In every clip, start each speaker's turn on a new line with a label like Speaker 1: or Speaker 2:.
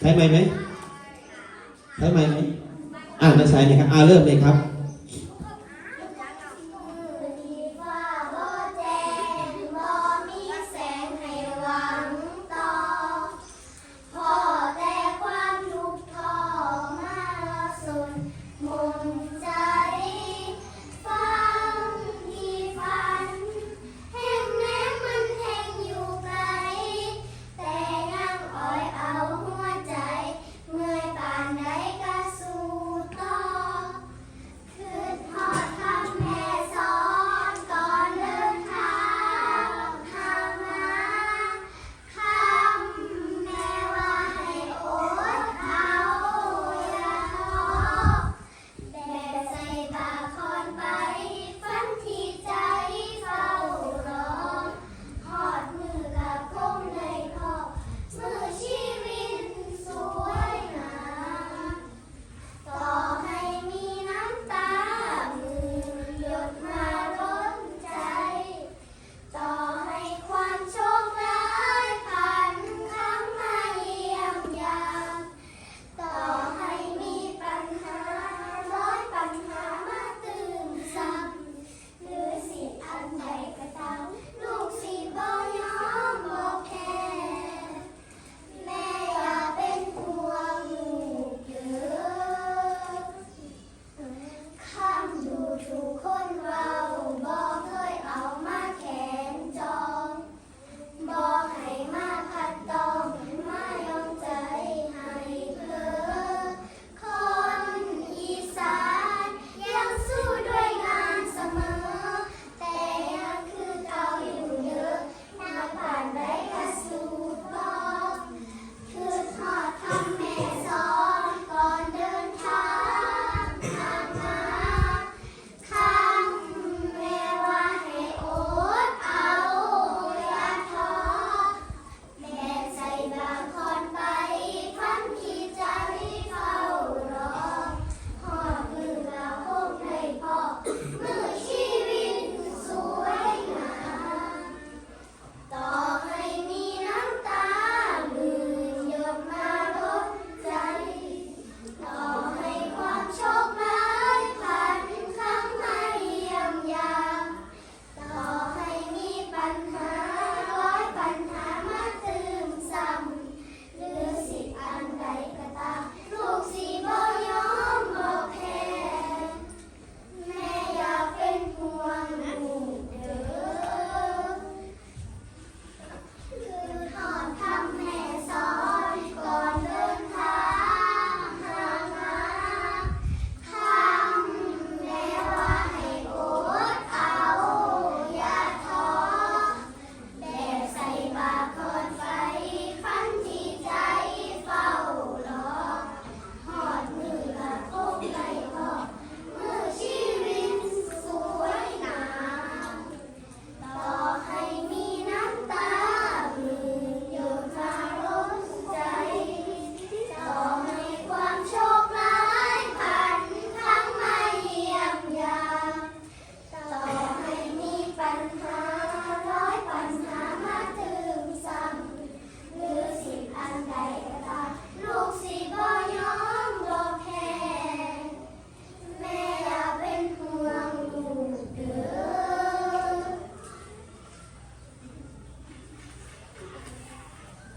Speaker 1: ใช้ไหมไหมใช้ไหมไหมอ่าน
Speaker 2: ในสาใหน่อยครับอ่าเริ่มเลยครับ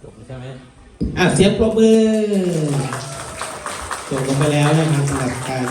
Speaker 1: จบใช่ไหมอะเสียงปรบมือจบลงไปแล้วนะครับสำหรับการ